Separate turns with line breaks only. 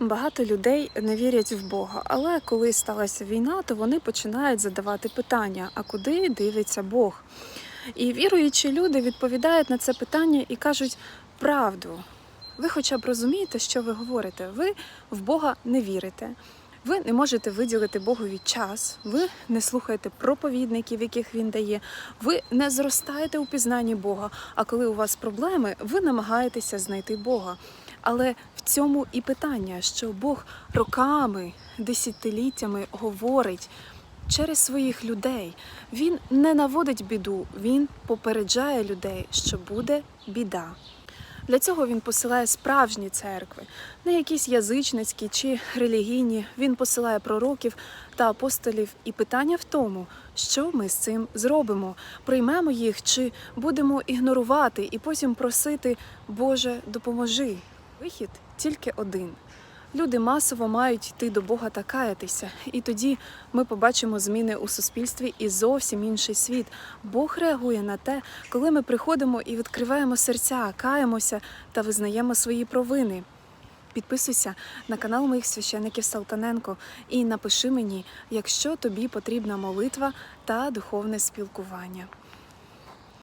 Багато людей не вірять в Бога, але коли сталася війна, то вони починають задавати питання: а куди дивиться Бог? І віруючі люди відповідають на це питання і кажуть правду. Ви хоча б розумієте, що ви говорите? Ви в Бога не вірите. Ви не можете виділити Богові час, ви не слухаєте проповідників, яких він дає, ви не зростаєте у пізнанні Бога. А коли у вас проблеми, ви намагаєтеся знайти Бога. Але в цьому і питання, що Бог роками, десятиліттями говорить через своїх людей. Він не наводить біду, він попереджає людей, що буде біда. Для цього він посилає справжні церкви, не якісь язичницькі чи релігійні. Він посилає пророків та апостолів. І питання в тому, що ми з цим зробимо. Приймемо їх чи будемо ігнорувати і потім просити Боже, допоможи. Вихід тільки один. Люди масово мають йти до Бога та каятися, і тоді ми побачимо зміни у суспільстві і зовсім інший світ. Бог реагує на те, коли ми приходимо і відкриваємо серця, каємося та визнаємо свої провини. Підписуйся на канал моїх священиків Салтаненко і напиши мені, якщо тобі потрібна молитва та духовне спілкування.